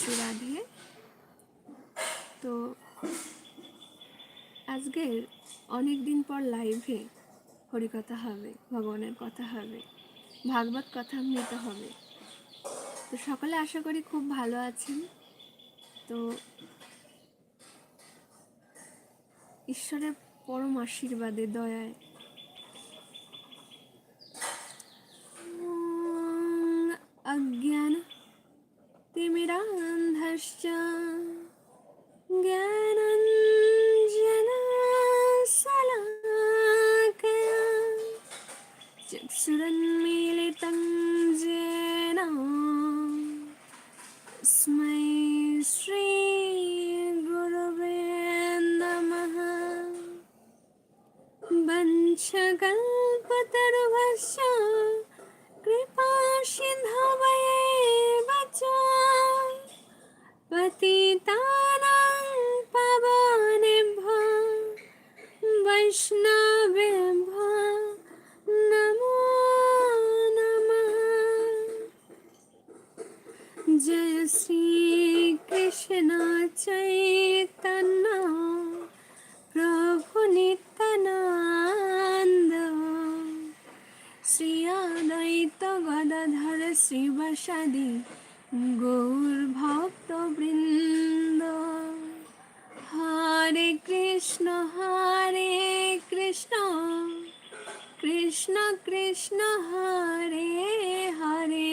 শ্রী রাধে। তো আজকে অনেক দিন পর লাইভে হরিকথা হবে, ভগবানের কথা হবে, ভাগবত কথা অমৃত হবে। তো সকলে আশা করি খুব ভালো আছেন। তো ঈশ্বরের পরম আশীর্বাদে, দয়ায় तिमिरान्धश्च ज्ञानञ्जनशलाकया चक्षुरन्मीलितं येन तस्मै श्रीगुरवे नमः। वंशकल्पतरुभश्च চৈতন্য প্রভু নিত্যানন্দ শ্রী অদ্বৈত গদাধর শ্রীবাসাদি গৌর ভক্তবৃন্দ হরে কৃষ্ণ হরে কৃষ্ণ কৃষ্ণ কৃষ্ণ হরে হরে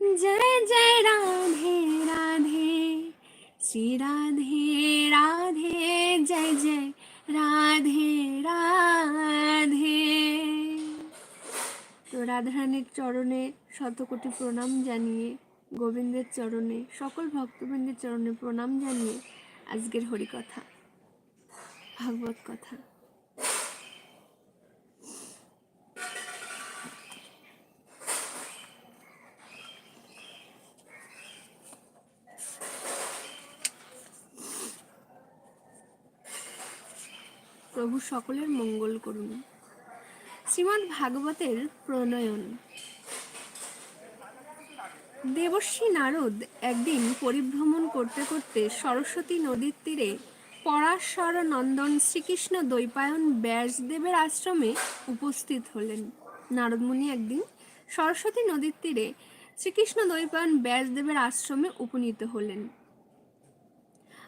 জয় জয় রাধে রাধে। শ্রী রাধে রাধে, জয় জয়। রাধে রাধে। তো রাধারানীর চরণে শতকোটি প্রণাম জানিয়ে, গোবিন্দের চরণে, সকল ভক্তবৃন্দের চরণে প্রণাম জানিয়ে আজকের হরিকথা, ভাগবত কথা। প্রভু সকলের মঙ্গল করুন। শ্রীমদ্ ভাগবতের প্রণয়ন। দেবশ্রী নারদ একদিন পরিভ্রমণ করতে করতে সরস্বতী নদীর তীরে পরাশর নন্দন শ্রীকৃষ্ণ দ্বৈপায়ন ব্যাসদেবের আশ্রমে উপস্থিত হলেন। নারদমুনি একদিন সরস্বতী নদীর তীরে শ্রীকৃষ্ণ দ্বৈপায়ন ব্যাসদেবের আশ্রমে উপনীত হলেন।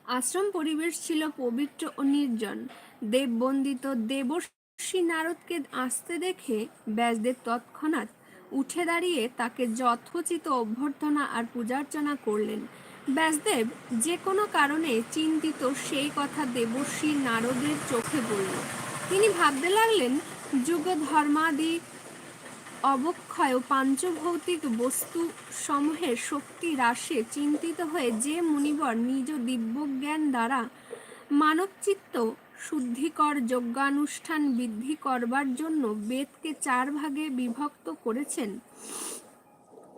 আশ্রম পরিবেশ ছিল পবিত্র ও নির্জন। দেববন্দিত দেবর্ষী নারদকে আসতে দেখে ব্যাসদেব তৎক্ষণাৎ উঠে দাঁড়িয়ে তাকে যথোচিত অভ্যর্থনা আর পূজার্চনা করলেন। ব্যাসদেব যে কোনো কারণে চিন্তিত সেই কথা দেবর্ষী নারদের চোখে পড়ল তিনি ভাবতে লাগলেন যুগ ধর্মাদি অবক্ষয় পাঞ্চভৌতিক বস্তু সমূহের শক্তি হ্রাসে চিন্তিত হয়ে যে মুনিবর নিজ দিব্যজ্ঞান দ্বারা মানবচিত্ত শুদ্ধিকর যজ্ঞানুষ্ঠান বৃদ্ধি করবার জন্য বেদকে চার ভাগে বিভক্ত করেছেন।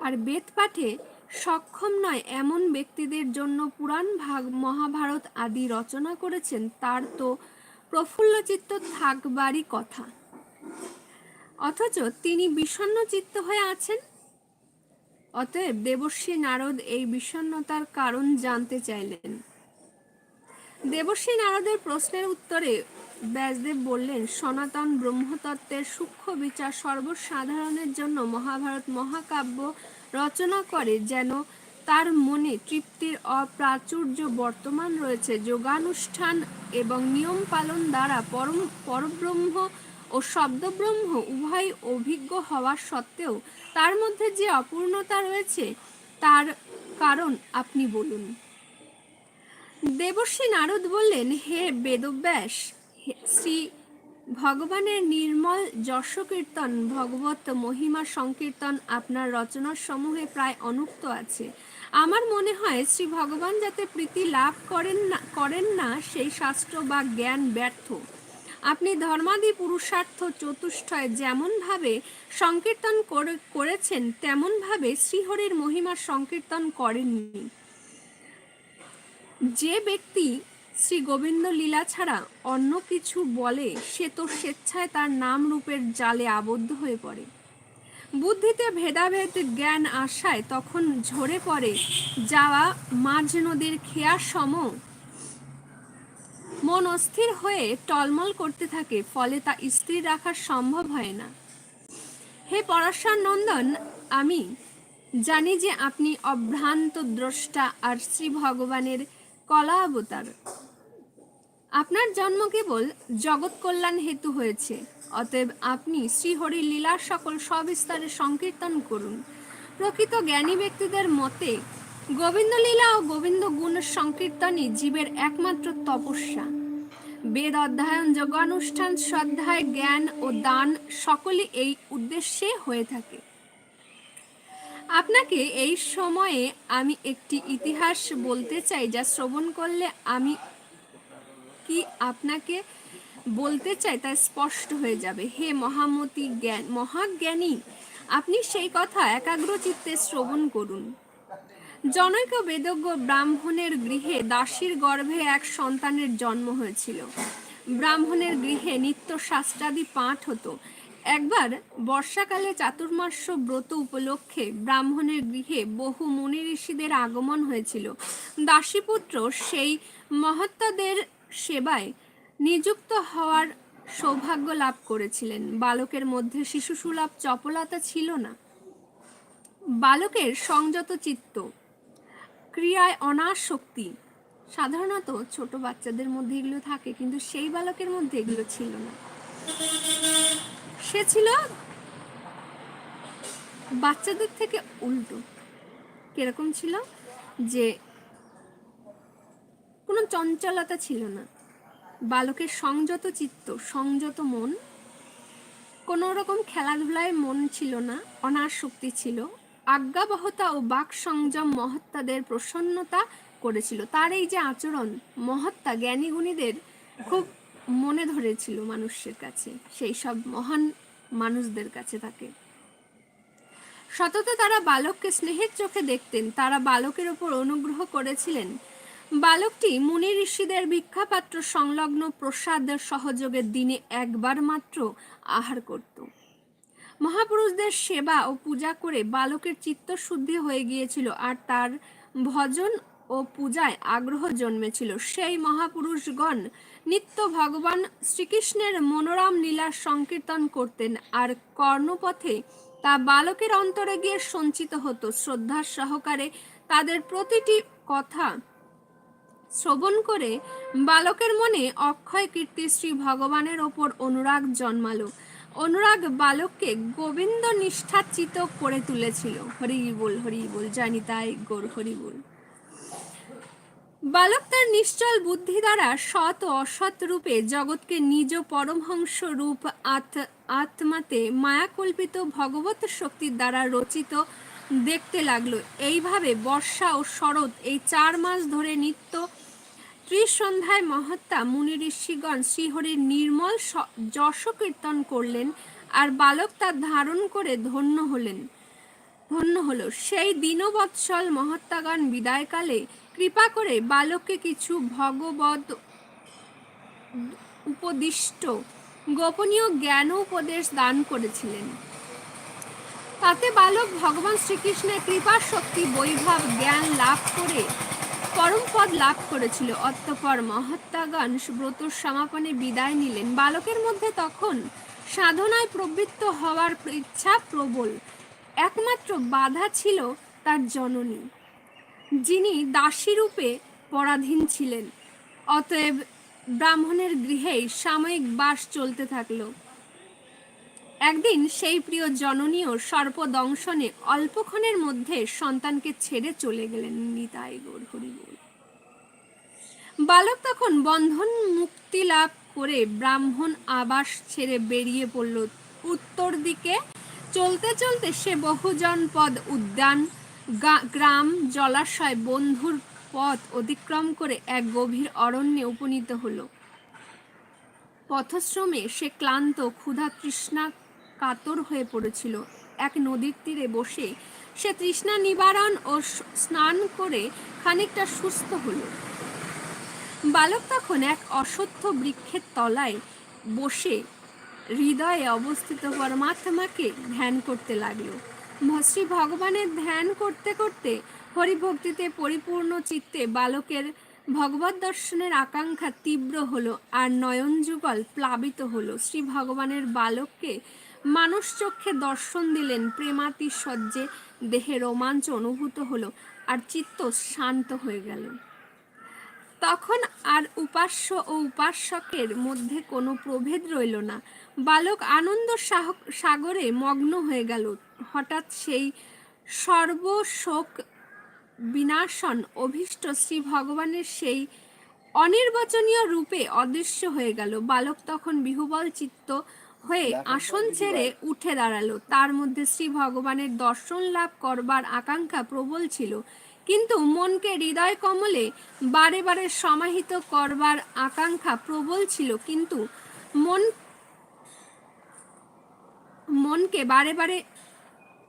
আর বেদ পাঠে সক্ষম নয়, এমন ব্যক্তিদের জন্য পুরাণ ভাগ মহাভারত আদি রচনা করেছেন, তার তো প্রফুল্লচিত্ত থাকবারই কথা। অথচ তিনি বিষণ্ণ চিত্ত হয়ে আছেন। অতএব দেবশ্রী নারদ এই বিষণ্ণতার কারণ জানতে চাইলেন। দেবশ্রী নারদের প্রশ্নের উত্তরে ব্যাসদেব বললেন, সনাতন ব্রহ্মতত্ত্বের সূক্ষ্ম বিচার সর্বসাধারণের জন্য মহাভারত মহাকাব্য রচনা করে, যেন তার মনে তৃপ্তির অপ্রাচুর্য বর্তমান রয়েছে। যোগানুষ্ঠান এবং নিয়ম পালন দ্বারা পরম পরব্রহ্ম ও শব্দব্রহ্ম উভয় অভিজ্ঞ হওয়ার সত্ত্বেও তার মধ্যে যে অপূর্ণতা রয়েছে, তার কারণ আপনি বলুন। দেবশ্রী নারদ বললেন, হে বেদব্যাস শ্রী ভগবানের নির্মল যশ কীর্তন ভগবত মহিমা সংকীর্তন আপনার রচনার সমূহে প্রায় অনুক্ত আছে। আমার মনে হয় শ্রী ভগবান যাতে প্রীতি লাভ করেন না করেন না, সেই শাস্ত্র বা জ্ঞান ব্যর্থ। আপনি ধর্মাদি পুরুষার্থ চতুষ্টয় যেমনভাবে সংকীর্তন করে- করেছেন তেমনভাবে শ্রীহরির মহিমার সংকীর্তন করেননি। যে ব্যক্তি শ্রী গোবিন্দ লীলা ছাড়া অন্য কিছু বলে, সে তো স্বেচ্ছায় তার নাম রূপের জালে আবদ্ধ হয়ে পড়ে। বুদ্ধিতে ভেদাভেদ, জ্ঞান আসায় তখন ঝরে পড়ে যাওয়া মাঝ নদীর খেয়ার সম মন অস্থির হয়ে টলমল করতে থাকে, ফলে তা স্থির রাখা সম্ভব হয় না। হে পরাশর নন্দন আমি জানি যে আপনি অভ্রান্ত দ্রষ্টা আর শ্রী ভগবানের কলা অবতার। আপনার জন্ম কেবল জগৎ কল্যাণ হেতু হয়েছে, অতএব আপনি শ্রীহরি লীলার সকল সবিস্তারে সংকীর্তন করুন। প্রকৃত জ্ঞানী ব্যক্তিদের মতে গোবিন্দ লীলা ও গোবিন্দ গুণ সংকীর্তনই জীবের একমাত্র তপস্যা। বেদ অধ্যয়ন, যোগানুষ্ঠান, শ্রদ্ধায় জ্ঞান ও দান সকলে এই উদ্দেশ্যে হয়ে থাকে। আপনাকে এই সময়ে আমি একটি ইতিহাস বলতে চাই যা শ্রবণ করলে আমি কি আপনাকে বলতে চাই তা স্পষ্ট হয়ে যাবে। হে মহামতি জ্ঞান, মহাজ্ঞানী, আপনি সেই কথা একাগ্র চিত্তে শ্রবণ করুন। জনৈক বেদজ্ঞ ব্রাহ্মণের গৃহে দাসীর গর্ভে এক সন্তানের জন্ম হয়েছিল। ব্রাহ্মণের গৃহে নিত্য শাস্ত্রাদি পাঠ হতো। একবার বর্ষাকালে চাতুর্মাস্য ব্রত উপলক্ষে ব্রাহ্মণের গৃহে বহু মুনি ঋষিদের আগমন হয়েছিল। দাসীপুত্র সেই মহাত্মাদের সেবায় নিযুক্ত হওয়ার সৌভাগ্য লাভ করেছিলেন। বালকের মধ্যে শিশুসুলভ চপলতা ছিল না। বালকের সংযত চিত্ত ক্রিয়ায় অনাসক্তি সাধারণত ছোট বাচ্চাদের মধ্যে এগুলো থাকে, কিন্তু সেই বালকের মধ্যে এগুলো ছিল না। সে ছিল বাচ্চাদের থেকে উল্টো। কীরকম ছিল? যে কোনো চঞ্চলতা ছিল না। বালকের সংযত চিত্ত, সংযত মন, কোনো রকম খেলাধুলায় মন ছিল না অনাসক্তি ছিল। আজ্ঞাবহতা ও বাক সংযম মহাত্মাদের প্রসন্নতা করেছিল। তার এই যে আচরণ মহাত্মা জ্ঞানী গুণীদের খুব মনে ধরেছিল মানুষের কাছে, সেই সব মহান মানুষদের কাছে তাকে। সতত তারা বালককে স্নেহের চোখে দেখতেন, তারা বালকের ওপর অনুগ্রহ করেছিলেন। বালকটি মুনি ঋষিদের ভিক্ষাপাত্র সংলগ্ন প্রসাদ সহযোগের দিনে একবার মাত্র আহার করত। মহাপুরুষদের সেবা ও পূজা করে বালকের চিত্তশুদ্ধি হয়ে গিয়েছিল আর তার ভজন ও পূজায় আগ্রহ জন্মেছিল। সেই মহাপুরুষগণ নিত্য ভগবান শ্রীকৃষ্ণের মনোরম লীলা সংকীর্তন করতেন আর কর্ণপথে তা বালকের অন্তরে গিয়ে সঞ্চিত হতো। শ্রদ্ধার সহকারে তাদের প্রতিটি কথা শ্রবণ করে বালকের মনে অক্ষয় কীর্তি শ্রী ভগবানের ওপর অনুরাগ জন্মালো। অনুরাগ বালককে গোবিন্দ নিষ্ঠাচিত করে তুলেছিল। হরি বল হরি বল, জানি তাই, গোর হরি বল। বালক তার নিশ্চল বুদ্ধি দ্বারা সৎ ও অসৎ রূপে জগৎকে নিজ পরমহংস রূপ আত- আত্মাতে মায়াকল্পিত ভগবত শক্তির দ্বারা রচিত দেখতে লাগল। এইভাবে বর্ষা ও শরৎ এই চার মাস ধরে নিত্য ত্রিসন্ধ্যায় মহাত্মা মুনি ঋষিগণ শ্রীহরির নির্মল যশ কীর্তন করলেন আর বালক তা ধারণ করে ধন্য হলেন, ধন্য হলো। সেই দীনবৎসল মহাত্মাগণ বিদায়কালে কৃপা করে বালককে কিছু ভগবত উপদিষ্ট গোপনীয় জ্ঞান উপদেশ দান করেছিলেন। তাতে বালক ভগবান শ্রীকৃষ্ণের কৃপা, শক্তি, বৈভব, জ্ঞান লাভ করে পরমপদ লাভ করেছিল। অতঃপর মহাত্মাগণ ব্রত সমাপনে বিদায় নিলেন। বালকের মধ্যে তখন সাধনায় প্রবৃত্ত হওয়ার ইচ্ছা প্রবল। একমাত্র বাধা ছিল তার জননী। যিনি দাসী রূপে পরাধীন ছিলেন। অতএব ব্রাহ্মণের গৃহেই সাময়িক বাস চলতে থাকল। একদিন সেই প্রিয় জননীয় সর্পদংশনে অল্পক্ষণের মধ্যে সন্তানকে ছেড়ে চলে গেলেন নিতাই গৌর। বালক তখন বন্ধন মুক্তি লাভ করে ব্রাহ্মণ আবাস ছেড়ে বেরিয়ে পড়ল উত্তর দিকে চলতে চলতে সে বহুজন পদ উদ্যান গ্রাম, জলাশয় বন্ধুর পথ অতিক্রম করে এক গভীর অরণ্যে উপনীত হলো পথশ্রমে সে ক্লান্ত, ক্ষুধা তৃষ্ণা কাতর হয়ে পড়েছিল। এক নদীর তীরে বসে সে তৃষ্ণা নিবারণ ও স্নান করে খানিকটা সুস্থ হলো। বালক তখন এক অসত্য বৃক্ষের তলায় বসে হৃদয়ে অবস্থিত পরমাত্মাকে ধ্যান করতে লাগল। শ্রী ভগবানের ধ্যান করতে করতে হরিভক্তিতে পরিপূর্ণ চিত্তে বালকের ভগবত দর্শনের আকাঙ্ক্ষা তীব্র হলো আর নয়ন যুগল প্লাবিত হলো। শ্রী ভগবানের বালককে মানুষ চক্ষে দর্শন দিলেন প্রেমাতিশয্যে দেহে রোমাঞ্চ অনুভূত হলো আর চিত্ত শান্ত হয়ে গেল। তখন আর উপাস্য ও উপাসকের মধ্যে কোনো প্রভেদ রইল না। বালক আনন্দ সাগরে মগ্ন হয়ে গেল। হঠাৎ সেই সর্বশোক বিনাশন অভীষ্ট শ্রী ভগবানের সেই অনির্বচনীয় রূপে অদৃশ্য হয়ে গেল। বালক তখন বিহুবল চিত্ত হয়ে আসন ছেড়ে উঠে দাঁড়াল। তার মধ্যে শ্রী ভগবানের দর্শন লাভ করবার আকাঙ্ক্ষা প্রবল ছিল। কিন্তু মনকে হৃদয় কমলে বারে বারে সমাহিত করবার আকাঙ্ক্ষা প্রবল ছিল। কিন্তু মন মনকে বারে বারে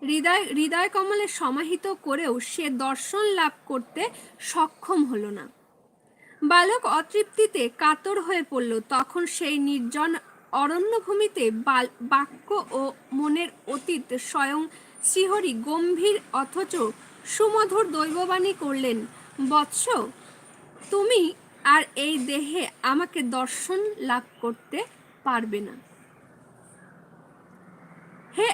হৃদয় হৃদয় কমলে সমাহিত করেও সে দর্শন লাভ করতে সক্ষম হলো না। বালক অতৃপ্তিতে কাতর হয়ে পড়ল। তখন সেই নির্জন অরণ্যভূমিতে বাক্য ও মনের অতীত স্বয়ং শ্রীহরি গম্ভীর অথচ সুমধুর দৈববাণী করলেন, বৎস, তুমি আর এই দেহে আমাকে দর্শন লাভ করতে পারবে না। হে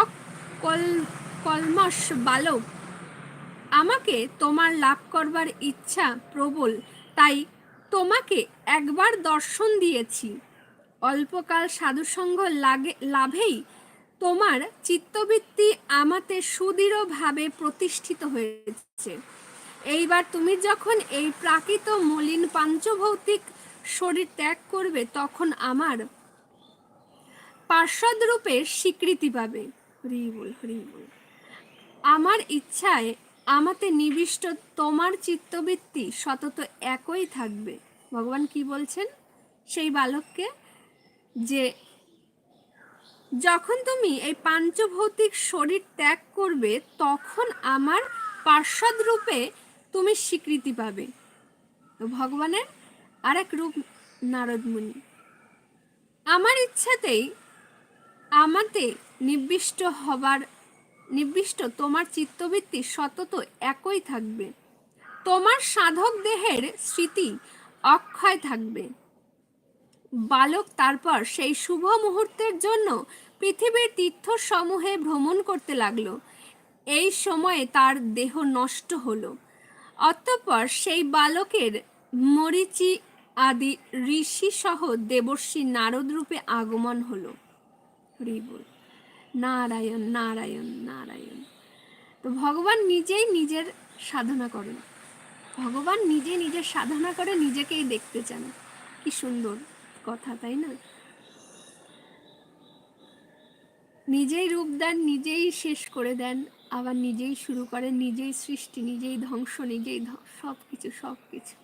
অকল, কলমশ বালক, আমাকে তোমার লাভ করবার ইচ্ছা প্রবল, তাই তোমাকে একবার দর্শন দিয়েছি। অল্পকাল সাধুসঙ্গ লাগে, লাভেই তোমার চিত্তবৃত্তি আমাতে সুদৃঢ়ভাবে প্রতিষ্ঠিত হয়েছে। এইবার তুমি যখন এই প্রাকৃত মলিন পাঞ্চভৌতিক শরীর ত্যাগ করবে, তখন আমার পার্শ্বদ রূপে স্বীকৃতি পাবে। হরি বল হরি বল। আমার ইচ্ছায় আমাতে নিবিষ্ট তোমার চিত্তবৃত্তি সতত একই থাকবে। ভগবান কি বলছেন? সেই বালককে যে যখন তুমি এই পাঞ্চভৌতিক শরীর ত্যাগ করবে, তখন আমার পার্শ্বদ রূপে তুমি স্বীকৃতি পাবে। ভগবানের আরেক রূপ নারদমুনি আমার ইচ্ছাতেই আমাতে নিবিষ্ট হবার নিবিষ্ট তোমার চিত্তবৃত্তি সতত একই থাকবে। তোমার সাধক দেহের স্মৃতি অক্ষয় থাকবে। বালক তারপর সেই শুভ মুহূর্তের জন্য পৃথিবীর তীর্থসমূহে ভ্রমণ করতে লাগল। এই সময়ে তার দেহ নষ্ট হলো। অতঃপর সেই বালকের মরিচি আদি ঋষি সহ দেবর্ষী নারদ রূপে আগমন হলো। হরি বল নারায়ণ নারায়ণ নারায়ণ। তো ভগবান নিজেই নিজের সাধনা করেন। ভগবান নিজে নিজের সাধনা করে নিজেকেই দেখতে চান। কি সুন্দর কথা, তাই না? নিজেই রূপ দেন, নিজেই শেষ করে দেন, আবার নিজেই শুরু করেন, নিজেই সৃষ্টি, নিজেই ধ্বংস, নিজেই সব কিছু সব কিছু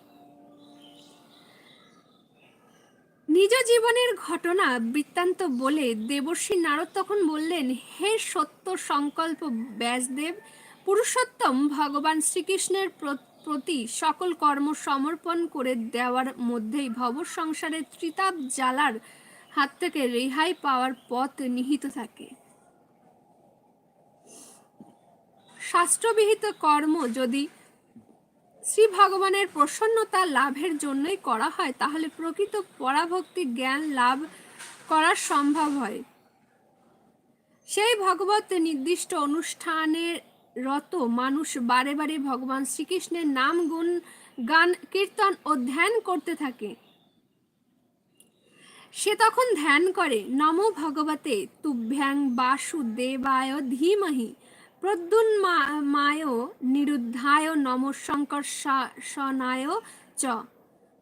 নিজ জীবনের ঘটনা বৃত্তান্ত বলে দেবর্ষী নারদ তখন বললেন, হে সত্য সংকল্প ব্যাসদেব, পুরুষোত্তম ভগবান শ্রীকৃষ্ণের প্রতি সকল কর্ম সমর্পণ করে দেওয়ার মধ্যেই ভব সংসারের ত্রিতাপ জ্বালার হাত থেকে রেহাই পাওয়ার পথ নিহিত থাকে। শাস্ত্রবিহিত কর্ম যদি শ্রী ভগবানের প্রসন্নতা লাভের জন্যই করা হয়, তাহলে প্রকৃত পরাভক্তি জ্ঞান লাভ করা সম্ভব হয়। সেই ভগবত নির্দিষ্ট অনুষ্ঠানের রত মানুষ বারে বারে ভগবান শ্রীকৃষ্ণের নাম, গুণ, গান, কীর্তন ও ধ্যান করতে থাকে। সে তখন ধ্যান করে, নমো ভগবতে তুভ্যাং বাসুদেবায় ধীমহি। প্রদ্যুন্মায় নিরুদ্ধায় নমঃশঙ্কর সনায় চ।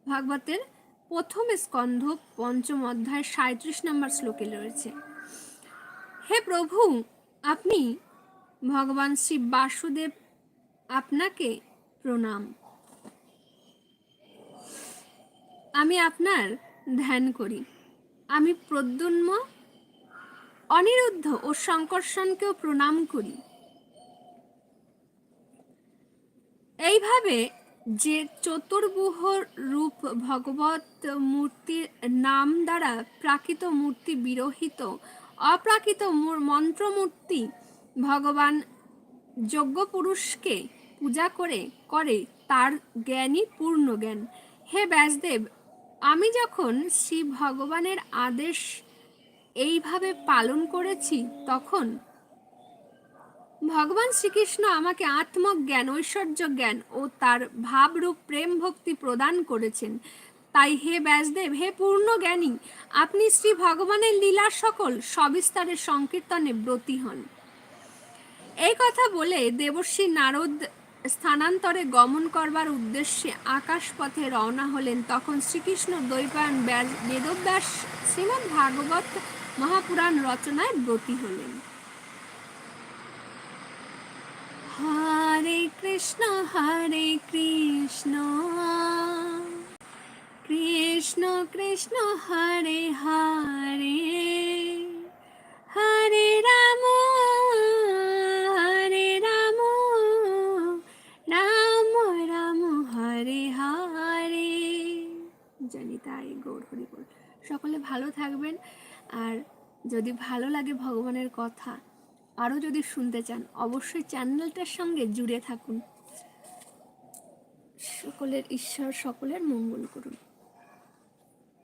ভাগবতের প্রথম স্কন্ধ পঞ্চম অধ্যায় সাঁত্রিশ নম্বর শ্লোকে রয়েছে। হে প্রভু, আপনি, ভগবান শ্রী বাসুদেব, আপনাকে প্রণাম। আমি আপনার ধ্যান করি। আমি প্রদ্যুন্ম, অনিরুদ্ধ ও শঙ্কর্ষণকেও প্রণাম করি। এইভাবে যে চতুর্বুহ রূপ ভগবত মূর্তির নাম দ্বারা প্রাকৃত মূর্তি বিরহিত, অপ্রাকৃত মন্ত্রমূর্তি ভগবান যোগ্য পুরুষকে পূজা করে করে তার জ্ঞানই পূর্ণ জ্ঞান। হে ব্যাসদেব, আমি যখন শ্রী ভগবানের আদেশ এইভাবে পালন করেছি, তখন ভগবান শ্রীকৃষ্ণ আমাকে আত্মজ্ঞান, ঐশ্বর্য জ্ঞান ও তার ভাবরূপ প্রেম ভক্তি প্রদান করেছেন। তাই হে ব্যাসদেব, হে পূর্ণ জ্ঞানী, আপনি শ্রী ভগবানের লীলা সকল সবিস্তারের সংকীর্তনে ব্রতী হন। এই কথা বলে দেবশ্রী নারদ স্থানান্তরে গমন করবার উদ্দেশ্যে আকাশ পথে রওনা হলেন। তখন শ্রীকৃষ্ণ দৈপায়ন বেদব্যাস শ্রীমৎ ভাগবত মহাপুরাণ রচনায় ব্রতী হলেন। হরে কৃষ্ণ হরে কৃষ্ণ। কৃষ্ণ কৃষ্ণ, হরে হরে। হরে রাম হরে রাম। রাম রাম, হরে হরে। জানি তাই, গৌর হরি সকলে ভালো থাকবেন। আর যদি ভালো লাগে ভগবানের কথা আরও যদি শুনতে চান অবশ্যই চ্যানেলটার সঙ্গে জুড়ে থাকুন। সকলের ঈশ্বর সকলের মঙ্গল করুন।